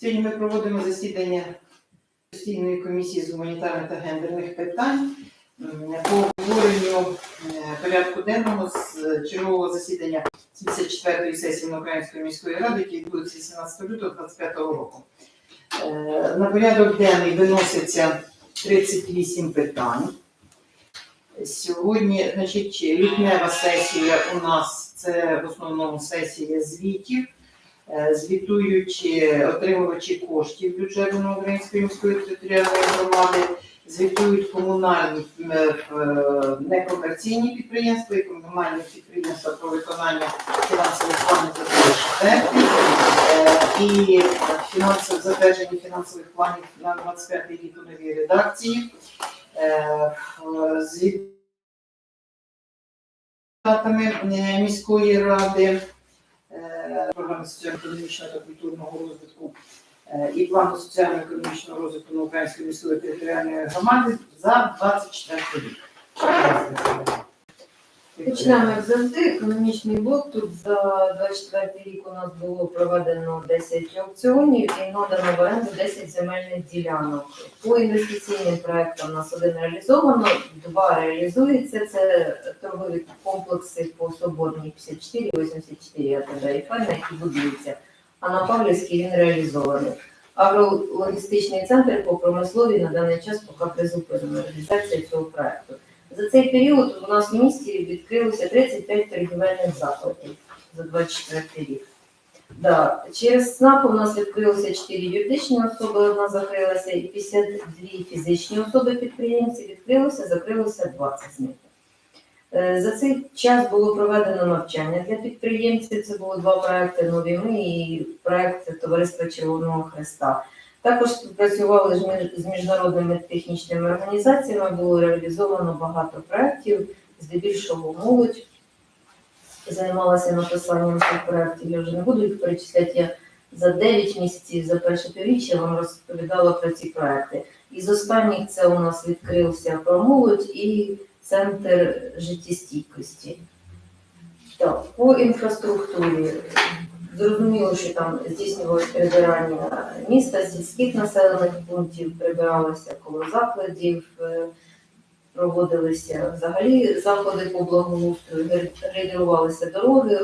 Сьогодні ми проводимо засідання постійної комісії з гуманітарних та гендерних питань по обговоренню е, порядку денного з чергового засідання 74-ї сесії Української міської ради, яке відбудеться 18 лютого 2025 року. Е, На порядок денний виноситься 38 питань. Сьогодні, значить, лютнева сесія у нас це в основному сесія звітів. Е, звітуючи отримувачі коштів бюджету Новоукраїнської міської територіальної громади, звітують комунальні е, е, некомерційні підприємства і комунальні підприємства про виконання фінансових планів за 2024 і фінансове затвердження фінансових планів на 25 рік у новій редакції. Звіт міської ради програми соціально-економічного та культурного розвитку е, і плану соціально-економічного розвитку на Української місцевої територіальної громади за 24 рік. Почнемо як завжди. Економічний блок. Тут за 24 рік у нас було проведено 10 аукціонів і надано в оренду 10 земельних ділянок. По інвестиційним проектам у нас один реалізовано, два реалізується. Це торгові комплекси по Соборній 54, 84 АТБ і Файна, які будуються. А на Павлівській він реалізований. Агрологістичний центр по промисловій на даний час поки призупинена реалізація цього проекту. За цей період у нас в місті відкрилося 35 торгівельних закладів за 24 рік. Да. Через СНАП у нас відкрилося 4 юридичні особи, одна закрилася, і 52 фізичні особи підприємці відкрилося, закрилося 20 з них. Е, За цей час було проведено навчання для підприємців. Це було два проекти нові ми і проект Товариства Червоного Хреста. Також співпрацювали з міжнародними технічними організаціями, було реалізовано багато проєктів, здебільшого молодь займалася написанням цих проєктів. Я вже не буду їх перечисляти. Я за 9 місяців, за перше півріччя вам розповідала про ці проекти. Із останніх це у нас відкрився про молодь і центр життєстійкості. Так, по інфраструктурі Зрозуміло, що там здійснювалося прибирання міста, сільських населених пунктів, прибиралося коло закладів, е, проводилися взагалі заходи по благоустрою, ре- регулювалися дороги,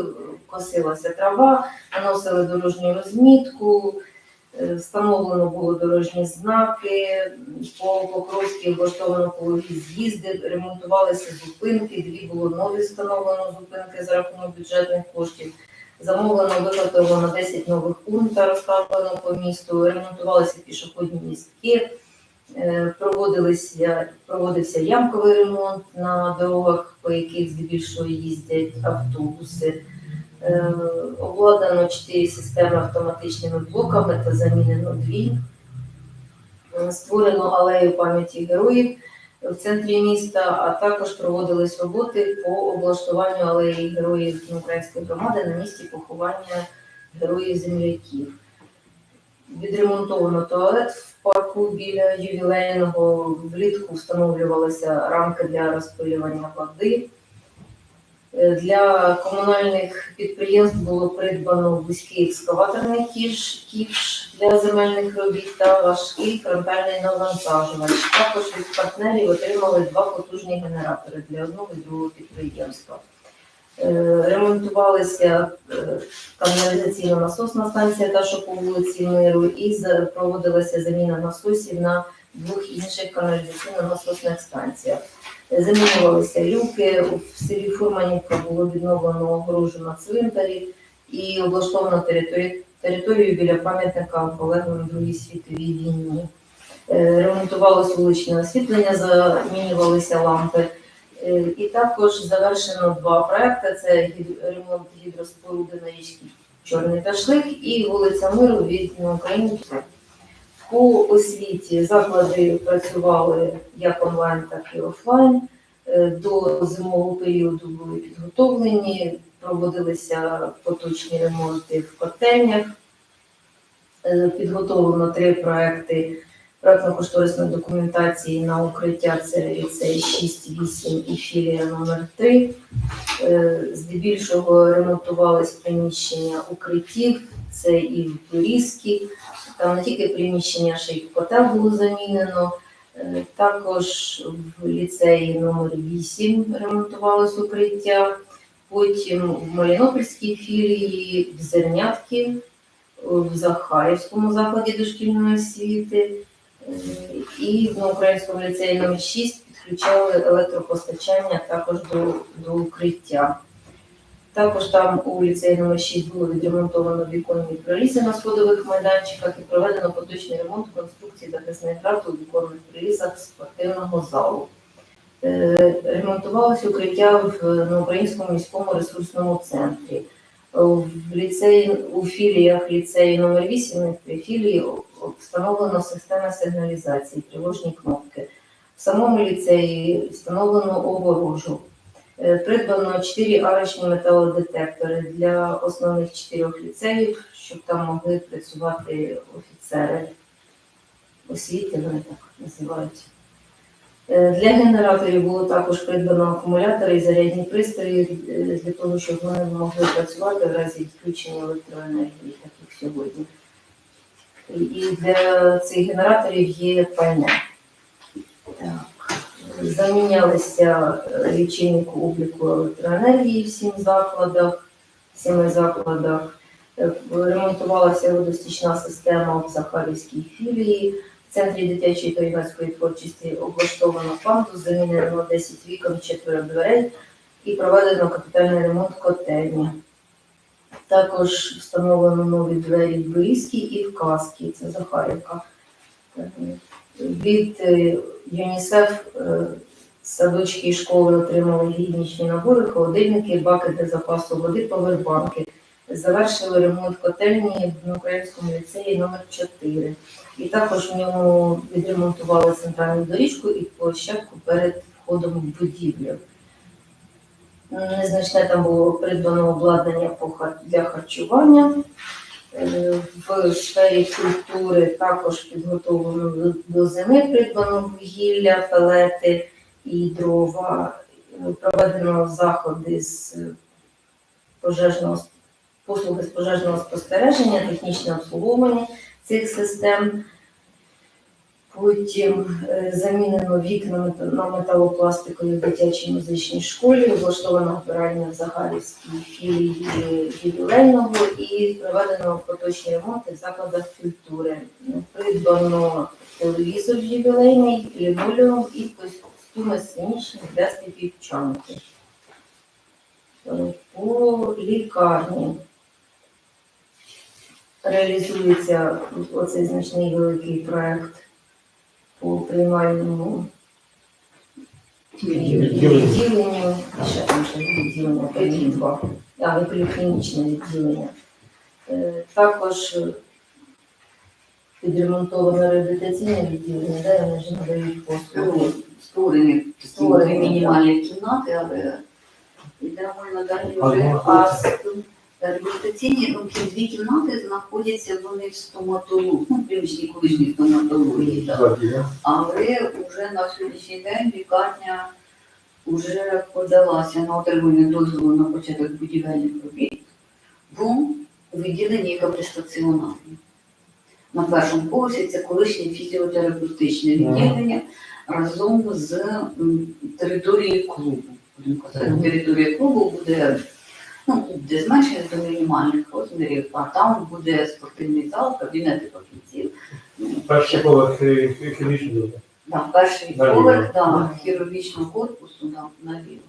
косилася трава, наносили дорожню розмітку, е, встановлено було дорожні знаки, по Покровській влаштовано пологі з'їзди, ремонтувалися зупинки, дві було нові встановлено зупинки за рахунок бюджетних коштів. Замовлено виготовлено 10 нових урн та розставлено по місту, ремонтувалися пішохідні містки, е, проводився ямковий ремонт на дорогах, по яких здебільшого їздять автобуси. Е, Обладнано 4 системи автоматичними блоками та замінено дві. Е, Створено алею пам'яті героїв в центрі міста, а також проводились роботи по облаштуванню алеї героїв української громади на місці поховання героїв земляків. Відремонтовано туалет в парку біля ювілейного влітку встановлювалися рамки для розпилювання води. Е, Для комунальних підприємств було придбано вузький екскаваторний кіш, кіш для земельних робіт та важкий фронтальний навантажувач. Також від партнерів отримали два потужні генератори для одного і другого підприємства. Е, Ремонтувалися е, каналізаційно-насосна станція та що по вулиці Миру і проводилася заміна насосів на двох інших каналізаційно-насосних станціях. Замінювалися люки. В селі Фурманівка було відновлено огорожу на цвинтарі і облаштовано територію, територію біля пам'ятника полеглим Другій світовій війні. Е, Ремонтувалося вуличне освітлення, замінювалися лампи. Е, І також завершено два проекти: це ремонт гідроспоруди на річці Чорний Ташлик і вулиця Миру від України. По освіті заклади працювали як онлайн, так і офлайн. Е, До зимового періоду були підготовлені, проводилися поточні ремонти в котельнях. Е, Підготовлено три проекти проектно-кошторисної документації на укриття це ліцей 6, 8 і філія номер 3 Здебільшого ремонтувались приміщення укриттів, це і в Турійській, там не тільки приміщення, ще й котел було замінено. Е, Також в ліцеї номер 8 ремонтувалось укриття. Потім в Малінопольській філії, в Зернятки, в Захарівському закладі дошкільної освіти е, і на українському ліцеї номер 6 підключали електропостачання також до, до укриття. Також там у ліцеї номер 6 було відремонтовано віконні прорізи на сходових майданчиках і проведено поточний ремонт конструкції захисних град у віконних прорізах спортивного залу. Е, Ремонтувалося укриття в на українському міському ресурсному центрі. В ліцеї у філіях ліцею номер 8 при філії встановлено система сигналізації, тривожні кнопки. В самому ліцеї встановлено огорожу. Е, Придбано 4 арочні металодетектори для основних чотирьох ліцеїв, щоб там могли працювати офіцери освіти, вони так називаються. Е, Для генераторів було також придбано акумулятори і зарядні пристрої е, для того, щоб вони могли працювати в разі відключення електроенергії, так як сьогодні. І для цих генераторів є пальне. Так. Замінялися е, лічильник обліку електроенергії в сім закладах, в семи закладах. Е, Ремонтувалася водостічна система в Захарівській філії. В центрі дитячої та юнацької творчості облаштовано пандус, замінено 10 вікон, четверо дверей і проведено капітальний ремонт котельні. Також встановлено нові двері в Борізькій і в Каскій, це Захарівка. Від е, ЮНІСЕФ е, садочки і школи отримали гігієнічні набори, холодильники, баки для запасу води, повербанки. Завершили ремонт котельні в українському ліцеї номер 4 І також в ньому відремонтували центральну доріжку і площадку перед входом в будівлю. Незначне там було придбано обладнання для харчування. В сфері культури також підготовлено до- зими придбано вугілля, пелети і дрова. Проведено заходи з пожежного послуги з пожежного спостереження, технічне обслуговування цих систем. Потім е, замінено вікна на металопластикові в дитячій музичній школі, облаштовано опиральня в Захарівській філії ювілейного і проведено поточні ремонти в закладах культури. Придбано телевізор ювілейний, лінолеум і костюми сценічні для співчанки. По лікарні реалізується оцей значний великий проект по приймальному Відділенню. ще там ще відділення, тоді два, а, і поліклінічне відділення. Е, Також е, підремонтовано реабілітаційне відділення, де вони ж надають послуги. створені такі Створені, мінімальні кімнати, але йдемо надалі А вже. А реабілітаційні ну, ті дві кімнати знаходяться вони в стоматології, ну, приміщенні колишній стоматології, так. але вже на сьогоднішній день лікарня вже подалася на отримання дозволу на початок будівельних робіт в відділенні капрестаціонарне. На першому поверсі це колишнє фізіотерапевтичне відділення разом з територією клубу. Будемо казати, Територія клубу буде ну, буде зменшена до мінімальних розмірів, а там буде спортивний зал, кабінети фахівців. Перший поверх хімічний. Да, перший поверх да, хірургічного корпусу да, наліво.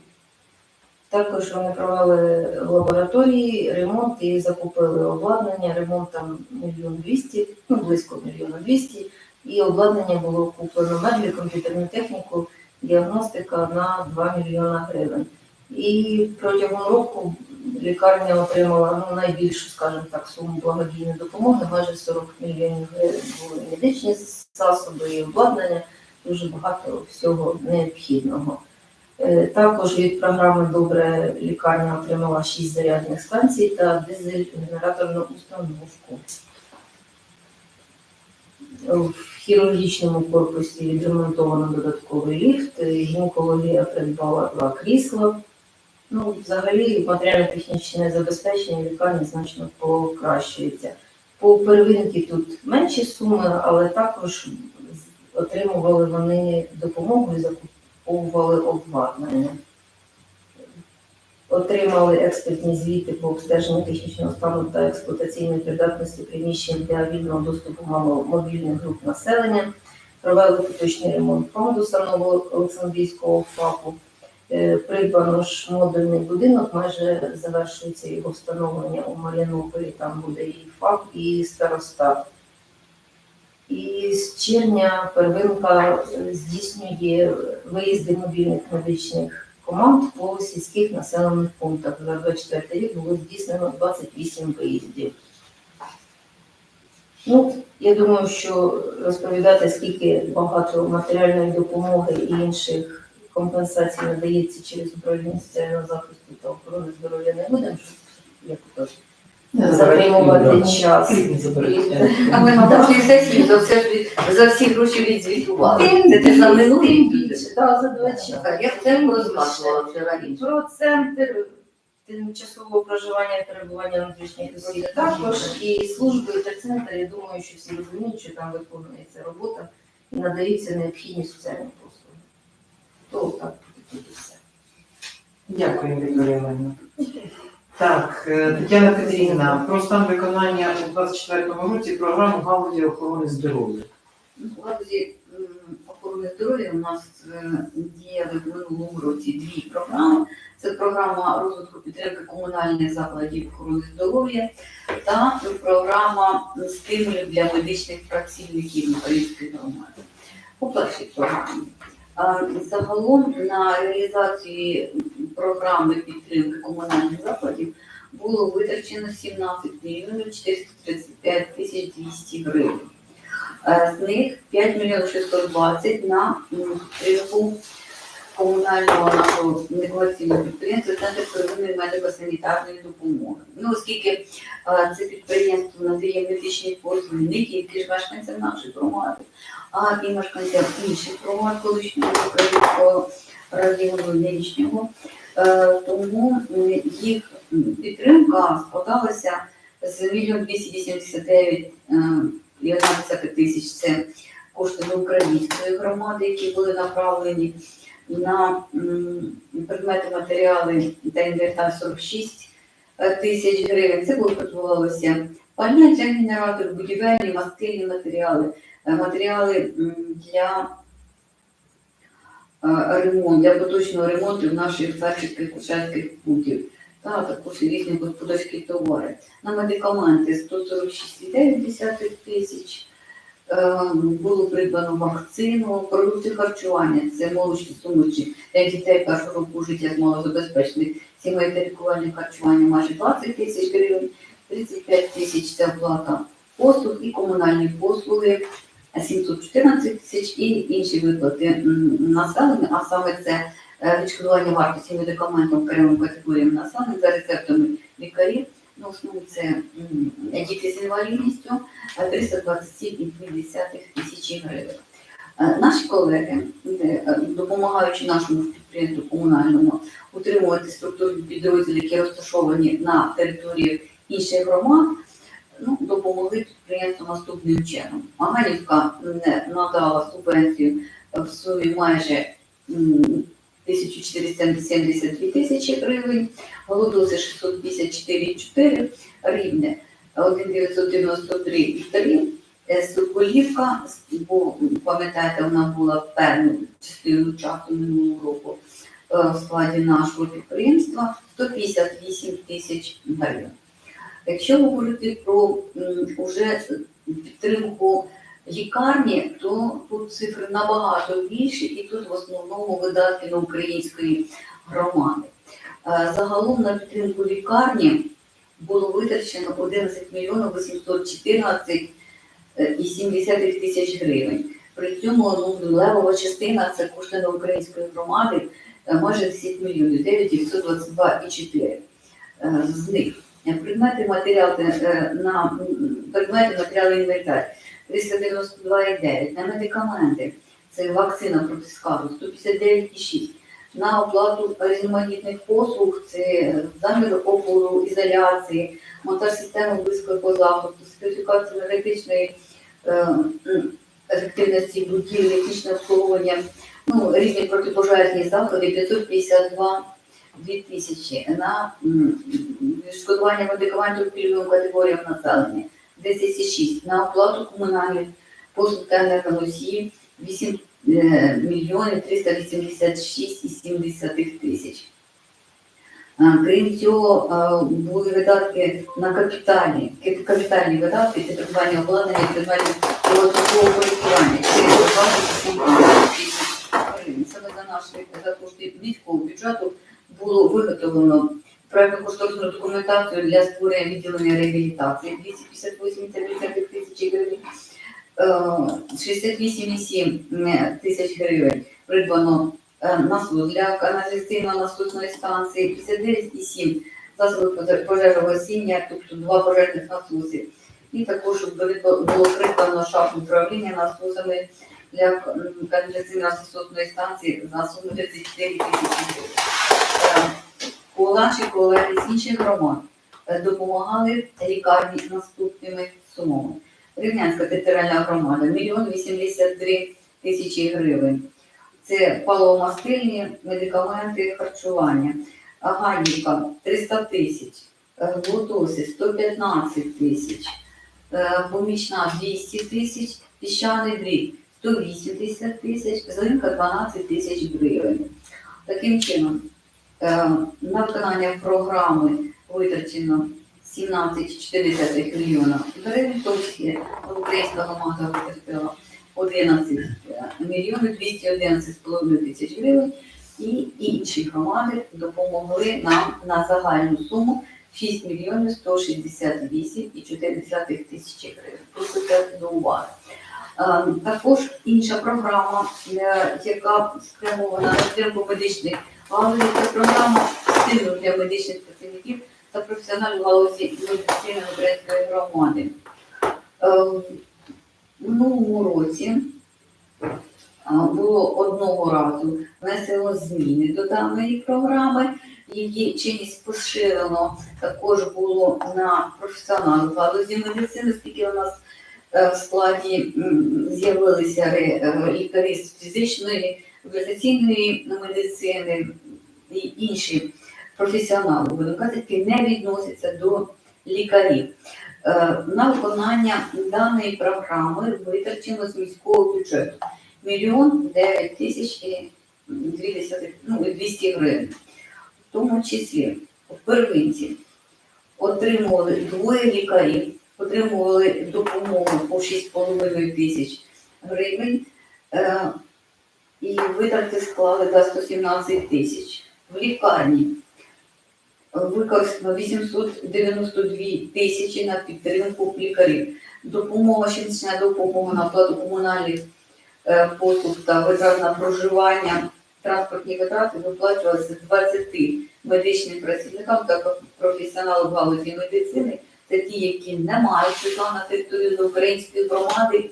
Також вони провели лабораторії, ремонт і закупили обладнання. Ремонт там мільйон двісті, ну близько мільйона двісті. І обладнання було куплено меблі, комп'ютерну техніку, діагностика на 2 мільйона гривень. І протягом року лікарня отримала ну, найбільшу, скажімо так, суму благодійної допомоги, майже 40 мільйонів гривень. Були медичні засоби, і обладнання, дуже багато всього необхідного. Е, Також від програми Добре лікарня отримала 6 зарядних станцій та дизель-генераторну установку. В хірургічному корпусі відремонтовано додатковий ліфт, гінекологія придбала два крісла. Ну, взагалі, матеріально-технічне забезпечення лікарні значно покращується. По первинці тут менші суми, але також отримували вони допомогу і закуповували обладнання. Отримали експертні звіти по обстеженню технічного стану та експлуатаційної придатності приміщень для вільного доступу мало- мобільних груп населення, провели поточний ремонт фонду самого Олександрійського ФАПу. Е, Придбано модульний будинок, майже завершується його встановлення у Мар'янополі, там буде і ФАП, і старостат. І з червня первинка здійснює виїзди мобільних медичних команд по сільських населених пунктах. За 24 рік було здійснено 28 виїздів. Ну, я думаю, що розповідати, скільки багато матеріальної допомоги і інших компенсацій надається через управління соціального захисту та охорони здоров'я не будемо, щоб як то затримувати час. А ми на кожній сесії за все ж за всі гроші відзвітували. Це ти за минулий більше, так, за 24. Так, Я це розказувала вчора раніше. Про центр тимчасового проживання і перебування внутрішніх осіб також і служби і терцентр, я думаю, що всі розуміють, що там виконується робота і надаються необхідні соціальні послуги. То так все. Дякую, Вікторія Іванівна. Так, е, Тетяна Петрівна, про стан виконання у 2024 році програми галузі охорони здоров'я. У галузі охорони здоров'я у нас е, діяли в минулому році дві програми. Це програма розвитку підтримки комунальних закладів охорони здоров'я та програма стимулів для медичних працівників української громади. По першій програмі. Загалом на реалізацію програми підтримки комунальних закладів було витрачено 17 мільйонів 435 тисяч 200 гривень. Е, З них 5 мільйонів 620 на підтримку комунального нашого некомерційного підприємства Центр первинної медико-санітарної допомоги. Ну, оскільки е, це підприємство надає медичні послуги не тільки ж мешканцям нашої громади, а і мешканцям інших громад колишнього українського нинішнього. Е, Тому їх підтримка складалася з 1 289 е, і 11 тисяч це кошти до української громади, які були направлені на предмети матеріали та інвентар 46 тисяч гривень. Це використовувалося пальне для генераторів, будівельні, мастильні матеріали, матеріали для е, ремонту, для поточного ремонту наших фельдшерських кушарських пунктів. Та також і різні господарські товари. На медикаменти 146,9 тисяч. Е, Було придбано вакцину, продукти харчування, це молочні сумочі для дітей першого року життя з малозабезпечених сімей та лікування харчування майже 20 тисяч гривень, 35 тисяч це оплата послуг і комунальні послуги 714 тисяч і інші виплати населення, а саме це е, відшкодування вартості медикаментів окремим категоріям населення за рецептами лікарів. Ну, в основному це діти з інвалідністю е, 327,2 тисячі гривень. Е, Наші колеги, е, допомагаючи нашому підприємству комунальному утримувати структурні підрозділи, які розташовані на території інших громад, ну, допомогли підприємству наступним чином. Аганівка не надала субвенцію в сумі майже 1472 тисячі гривень, Голодоси 654,4, Рівне 1993 літрі, Соколівка, бо пам'ятаєте, вона була певною частиною часу минулого року е, в складі нашого підприємства 158 тисяч гривень. Якщо говорити про м, уже підтримку лікарні, то тут цифри набагато більші, і тут в основному видатки на української громади. Е, Загалом на підтримку лікарні було витрачено 11 мільйонів 814 і 70 тисяч гривень. При цьому ну, левова частина це кошти на української громади е, майже 10 мільйонів 9 922,4 Е, з них. Е, Предмети матеріали е, на м, предмети матеріали інвентар. 392,9 на медикаменти. Це вакцина проти сказу 159,6. на оплату різноманітних послуг, це замір опору, ізоляції, монтаж системи близького захисту, сертифікацію енергетичної е, ефективності будівлі, технічне обслуговування, ну, різні протипожежні заходи. 552 2 тисячі. На м, відшкодування медикаментів пільговим категоріям населення 10,6 на оплату комунальних послуг та енергоносіїв 8 е, мільйонів 386,7 тисяч. Крім цього, були видатки на капітальні, капітальні видатки, це придбання обладнання, придбання довгострокового користування. Це 27 тисяч. Саме за наші за кошти міського бюджету було виготовлено проєктно-кошторисну документацію для створення відділення реабілітації 258,3 тисячі гривень. Е, 68,7 тисяч гривень придбано е, насос для каналізаційної насосної станції, 59,7 засоби поже- пожежогасіння, тобто два пожежних насоси. І також було придбано шафу управління насосами для м, каналізаційної насосної станції за суму 34 тисячі гривень. Е, Наші колеги з інших громад е, допомагали лікарні наступними сумами. Рівнянська територіальна громада 1 83 тисячі гривень. Це паливомастильні, медикаменти, харчування. Аганівка 300 тисяч, Е, Глутоси 115 тисяч, Е, помічна 200 тисяч, піщаний дріб 180 тисяч, злинка 12 тисяч гривень. Таким чином, е, на виконання програми витрачено 17,4 мільйона гривень, тобто українська громада витратила 11 мільйонів 211,5 тисяч гривень, і інші громади допомогли нам на загальну суму 6 мільйонів 168,4 тисячі гривень. Просто це до уваги. Е, Також інша програма, е, яка спрямована на медичних галузі, програма стимул для медичних працівників та професіоналів галузі медицини української громади. Е, В минулому році було одного разу внесено зміни до даної програми. Її чинність поширено також було на професіоналів галузі медицини, оскільки у нас е, в складі з'явилися е, лікарі з фізичної, реабілітаційної медицини і інші професіонали, будемо казати, не відносяться до лікарів. Е, На виконання даної програми витрачено з міського бюджету мільйон дев'ять тисяч і дві десятих, ну, і 200 гривень. В тому числі в первинці отримували двоє лікарів, отримували допомогу по 6,5 тисяч гривень, е, і витрати склали до 117 тисяч. В лікарні використано 892 тисячі на підтримку лікарів. Допомога, щомісячна допомога на оплату комунальних е, послуг та витрат на проживання, транспортні витрати виплачувалися 20 медичним працівникам та професіоналам галузі медицини. Це ті, які не мають житла на території української громади,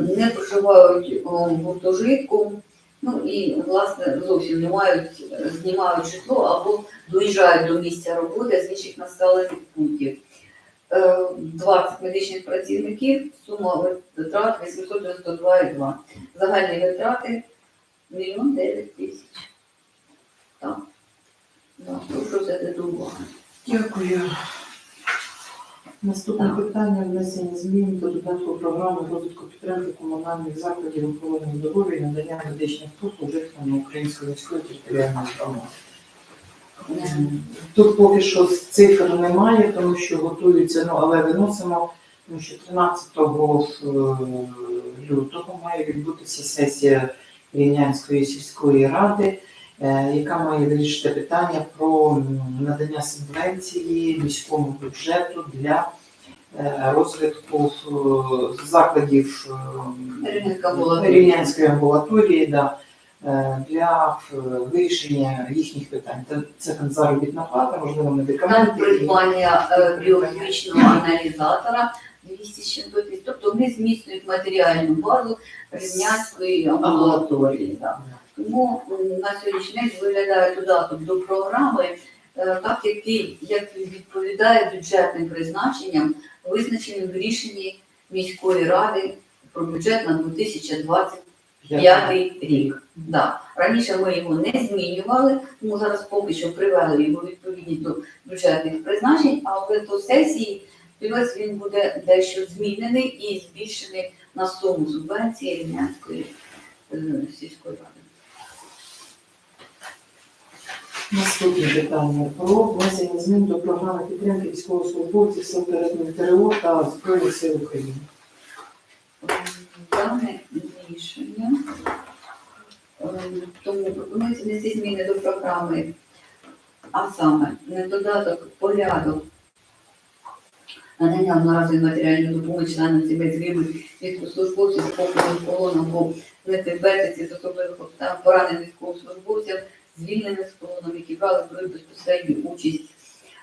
не проживають в гуртожитку, ну і власне зовсім не мають, е, знімають житло або доїжджають до місця роботи з інших населених пунктів. Е, 20 медичних працівників, сума витрат 892,2. Загальні витрати 1 9 тисяч. Так. Прошу взяти до уваги. Дякую. Наступне питання внесення змін до додатку програми розвитку підтримки комунальних закладів охорони здоров'я і надання медичних послуг жителям Української міської територіальної громади. Тут поки що цифр немає, тому що готуються, ну але виносимо, тому що 13 е, лютого має відбутися сесія Рівнянської сільської ради, яка має вирішити питання про надання субвенції міському бюджету для е, розвитку е, закладів е, Рівнянської амбулаторії, да, е, для е, вирішення їхніх питань. Це- Це там заробітна плата, можливо, Там медикаменти. і- придбання е, біохімічного аналізатора 200 з чим-то. Тобто вони зміцнюють матеріальну базу Рівнянської амбулаторії. Да. Тому на сьогоднішній день виглядає додаток до програми, е, так який як відповідає бюджетним призначенням, визначеним в рішенні міської ради про бюджет на 2025 рік. Да. Раніше ми його не змінювали, тому зараз поки що привели його відповідні до бюджетних призначень, але до сесії ось він буде дещо змінений і збільшений на суму субвенції Рівнянської е, сільської ради. Наступне питання про внесення змін до програми підтримки військовослужбовців сил території ТРО та Збройних сил України. Дане рішення. Е, Тому пропонується внести зміни до програми, а саме на додаток порядок надання одноразової матеріальної допомоги членам сімей загиблих військовослужбовців з попитом полону або зниклих безвісті з особливих обставин поранених військовослужбовців, звільнених з полоном, які брали зброю безпосередню участь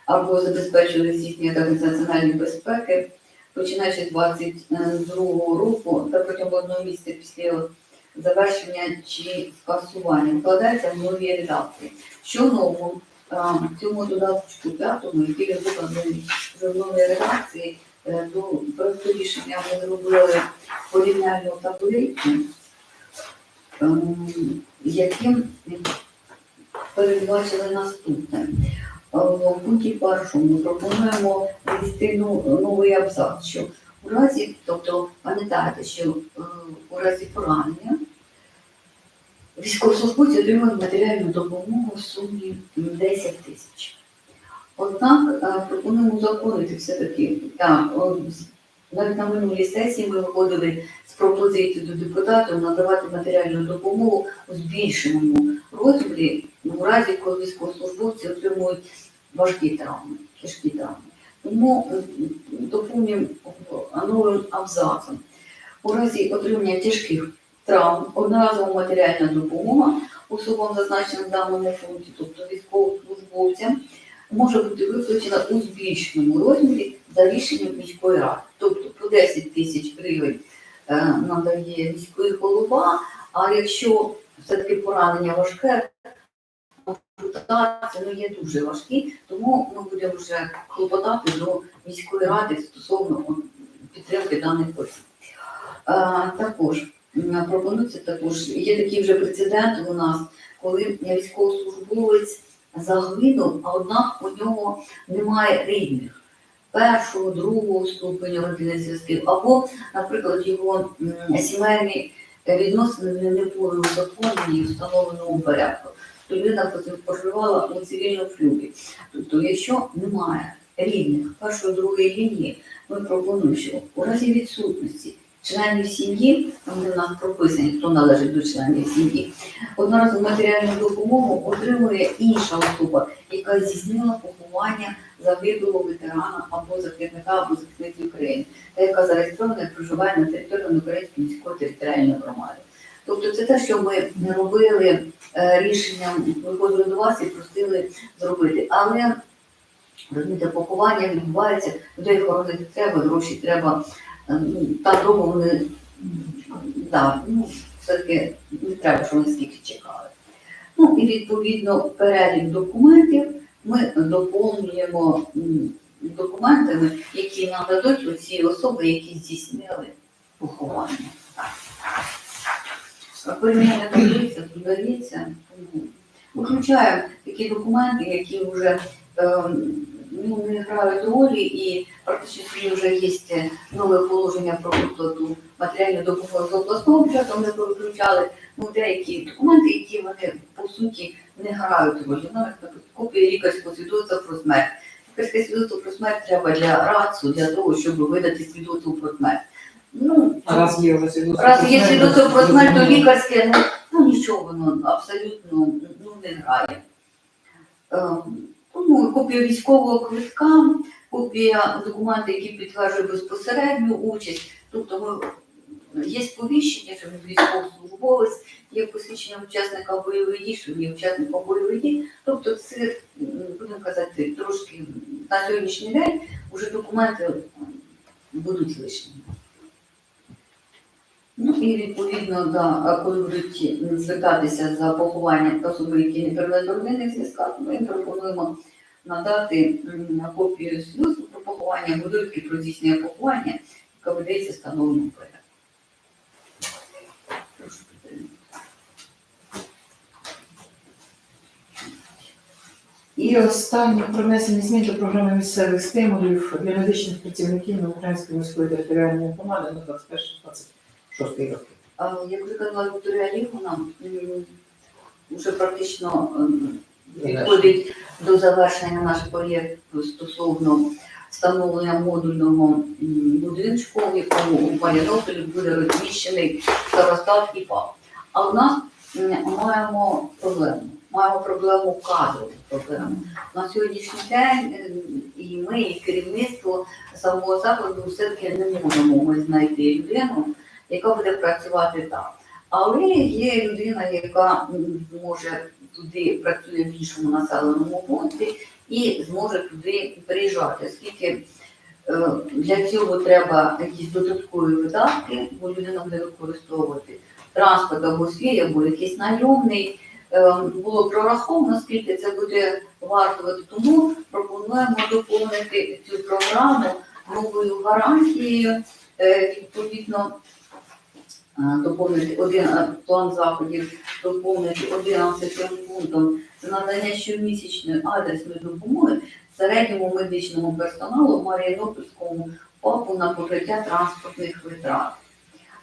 або забезпечили здійснення та національної безпеки, починаючи з 22 року та протягом одного місяця після завершення чи скасування вкладається в нові редакції. Що нового в цьому додатку п'ятому, який викладений в новій редакції, е, до проекту рішення ми зробили порівняльну таблицю, ем, яким передбачили наступне. Е, В пункті першому пропонуємо ввести ну- новий абзац, що у разі, тобто пам'ятаєте, що е, у разі поранення військовослужбовці отримують матеріальну допомогу в сумі 10 тисяч. Однак е, пропонуємо узаконити все-таки. Навіть на минулій сесії ми виходили з пропозицією до депутатів надавати матеріальну допомогу у збільшеному розмірі у разі, коли військовослужбовці отримують важкі травми, тяжкі травми. Тому доповнюємо новим абзацом. У разі отримання тяжких травм одноразова матеріальна допомога особам, зазначеним в даному пункті, тобто військовослужбовцям, може бути виплачена у збільшеному розмірі за рішенням міської ради. Тобто по 10 тисяч гривень е, надає міський голова, а якщо все-таки поранення важке, ампутація ну, є дуже важкі, тому ми будемо вже клопотати до міської ради стосовно підтримки даних осіб. Е, Також пропонується також, є такий вже прецедент у нас, коли військовослужбовець загинув, а однак у нього немає рідних першого, другого ступеню родинних зв'язків, або, наприклад, його сімейні відносини не були узаконені в встановленому порядку. То людина проживала у цивільному шлюбі. Тобто, якщо немає рідних першої, другої лінії, ми пропонуємо, що у разі відсутності членів сім'ї, там де в нас прописані, хто належить до членів сім'ї, одноразову матеріальну допомогу отримує інша особа, яка здійснила поховання загиблого ветерана або захисника або захисниці України, та яка зареєстрована і проживає на території Української міської територіальної громади. Тобто це те, що ми не робили е, рішенням, виходили до вас і просили зробити. Але розумієте, поховання відбувається, людей хоронити треба, гроші треба. Е, ну, довго вони да, ну, все-таки не треба, щоб вони скільки чекали. Ну і відповідно перелік документів ми доповнюємо документами, які нам дадуть оці особи, які здійснили поховання. Порівняння таблиця додається, виключаємо такі документи, які вже ем, ну, не грають ролі і практично вже є нове положення про виплату матеріальної допомоги з обласного бюджету, ми виключали ну, деякі документи, які вони по суті не грають ролі. Навіть наприклад, копія лікарського свідоцтва про смерть. Лікарське свідоцтво про смерть треба для РАЦу, для того, щоб видати свідоцтво про смерть. Ну, раз є свідоцтво. Раз про є смерть, свідоцтво про смерть, то лікарське, ну, ну нічого воно абсолютно ну, не грає. Тому копія військового квитка, копія документу, які підтверджують безпосередню участь. Тобто ми, є сповіщення, що військовослужбовець, є посвідчення учасника бойових дій, що він є учасником бойових дій. Тобто це, будемо казати, трошки на сьогоднішній день вже документи будуть лишні. Ну і відповідно, да, коли будуть звертатися за поховання особи, які не в родинних зв'язках, ми пропонуємо надати копію свідоцтва про поховання, будинки про здійснення поховання, яка ведеться встановленому порядку. І останнє про внесення змін до програми місцевих стимулів для медичних працівників на Української міської територіальної громади на 21-26 роки. А, Як вже казала Вікторія Олігівна, вже практично відходить до завершення наш проєкт стосовно встановлення модульного м, будинку, в якому у Палінополі буде розміщений старостат і ПАП. А в нас маємо проблему. Маємо проблему кадрову проблему. На сьогоднішній день і ми, і керівництво самого закладу все-таки не можемо ми знайти людину, яка буде працювати так. Але є людина, яка може туди працює в іншому населеному пункті і зможе туди приїжджати, оскільки е, для цього треба якісь додаткові видатки, бо людина буде використовувати транспорт або свій, або якийсь найомний. Е, Було прораховано, скільки це буде вартувати, тому пропонуємо доповнити цю програму новою гарантією, е, відповідно доповнити один е, план заходів, доповнити 11 пунктом це надання щомісячної адресної допомоги середньому медичному персоналу в Маріїнопольському ФАПу на покриття транспортних витрат.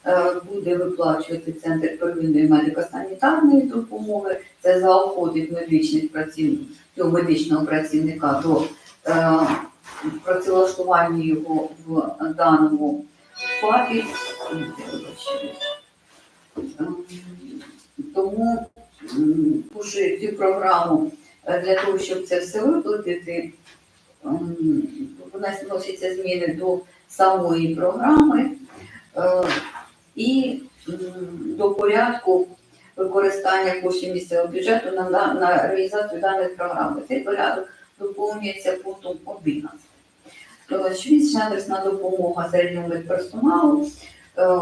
Е, Буде виплачувати центр первинної медико-санітарної допомоги. Це заохотить медичних працівників, цього медичного працівника до е, працевлаштування його в даному ФАПі. Ем, Тому м, цю програму е, для того, щоб це все виплатити, у нас зміни до самої програми е, і до порядку використання коштів місцевого бюджету на, на реалізацію даної програми. Цей порядок доповнюється пунктом 11. Е, Щомісячна адресна допомога середньому медперсоналу е,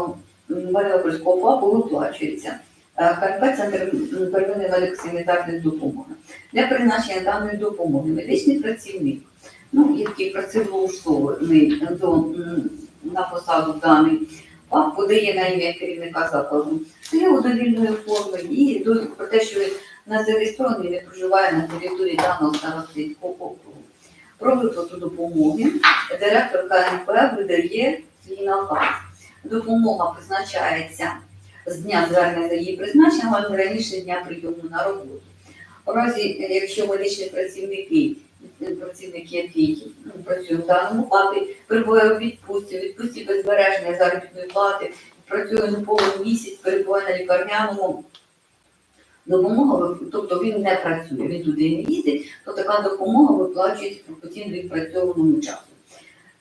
Маріупольського ФАПу виплачується. Е, КНП Центр первинної медико-санітарної допомоги. Для призначення даної допомоги медичний працівник, ну, який працевлаштований на посаду даний ФАП, подає на ім'я керівника закладу заяву довільної форми і про те, що він не зареєстрований, не проживає на території даного старостинського. Про виплату допомоги директор КНП видає свій наказ. Допомога призначається з дня звернення її призначення, але не раніше дня прийому на роботу. У разі, якщо медичні працівники, працівник, який ну, працює в даному факті, перебуває у відпустці, відпустці без збереження заробітної плати, працює неповний місяць, перебуває на лікарняному. Допомога, тобто він не працює, він туди не їздить, то така допомога виплачується пропорційно відпрацьованому часу.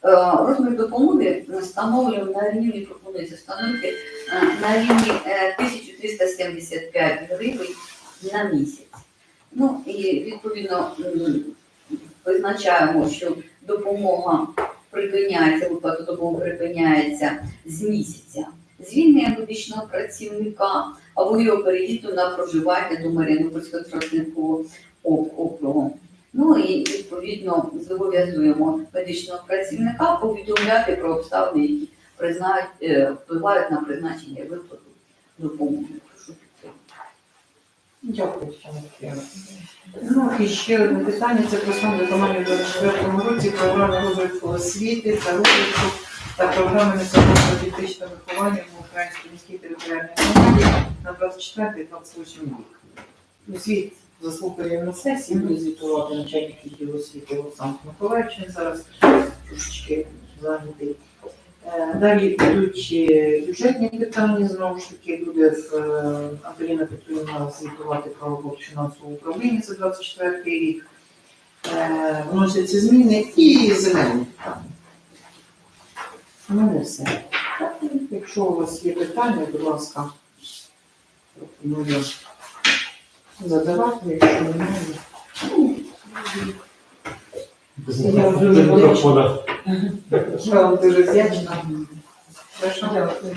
Е, Розмір допомоги встановлюємо на рівні, пропонується встановити е, на рівні е, 1375 гривень на місяць. Ну і відповідно визначаємо, що допомога припиняється, виплата допомоги припиняється з місяця звільнення медичного працівника або його переїзду на проживання до Маріупольського тростинського округу. Ну і відповідно зобов'язуємо медичного працівника повідомляти про обставини, які е, впливають на призначення виплату допомоги. Дякую, Тетяна. Ну і ще одне питання це про стан виконання у 2024 році програми розвитку освіти та розвитку та програми несамового дієтичного виховання в Українській міській територіальній громаді на 24-28 рік. У звіт заслухаємо на сесії, буде звітувати начальник відділу освіти Олександр Миколаївич, він зараз трошечки зайнятий. Е, Далі йдуть е, бюджетні питання, знову ж таки буде е, Антоніна Петрівна звітувати про роботу фінансового управління за 24 рік. Вносяться зміни і земельні. Ну, не все. Якщо у вас є питання, будь ласка, пропоную задавати, якщо немає. Я вже Без. Я вам дуже вдячна. Прошу. Дякую.